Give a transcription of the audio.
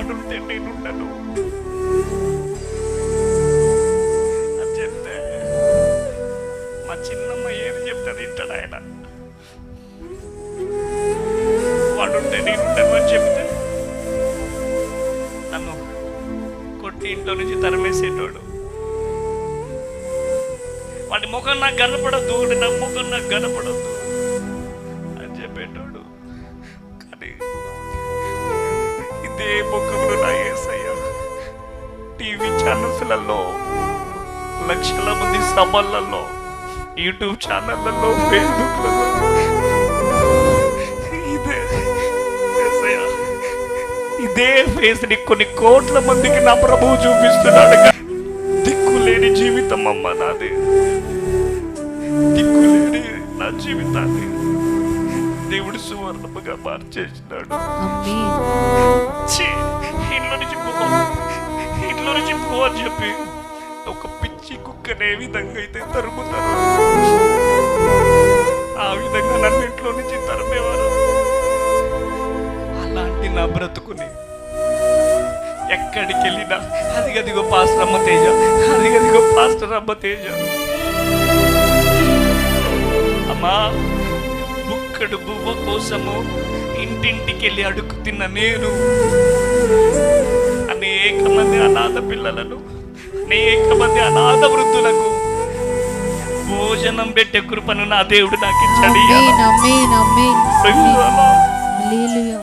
వాడుంటే నేనుండను చెప్తే మా చిన్నమ్మ ఏది చెప్తే ఇంటాడు ఆయన. వాడుంటే నేనుండను అని చెప్తే నన్ను కొట్టి ఇంట్లో నుంచి తరిమేసేటోడు. వాడి ముఖం నాకు కనపడద్దు వాడి నా ముఖం నాకు కనపడద్దు. ఛానల్స్లలో లక్షల మంది సభలలో యూట్యూబ్ ఛానళ్ళలో ఫేస్బుక్లలో. ఇదే ఫేస్ని కొన్ని కోట్ల మందికి నా ప్రభువు చూపిస్తున్నాడు దిక్కులేని జీవితం అమ్మ నాది. దిక్కులేని నా జీవితాన్ని దేవుడు సువర్ణముగా మార్చేసినాడు. అని చెప్పి ఒక పిచ్చి కుక్కనే విధంగా అయితే తరుముతారు. ఆ విధంగా నన్ను ఇంట్లో నుంచి తరిమేవారు. అలాంటి నా బ్రతుకుని ఎక్కడికి వెళ్ళినా అది గదిగో పాస్టర్ అమ్మ తేజ అది గదిగో పాస్టర్ అమ్మ తేజ. అమ్మా బుక్కడు బువ్వ కోసము ఇంటింటికి వెళ్ళి అడుగు తిన్న నేను. పిల్లలను అనేక మంది అనాథ వృద్ధులకు భోజనం పెట్టే కృపను నా దేవుడు నాకు ఇచ్చాడు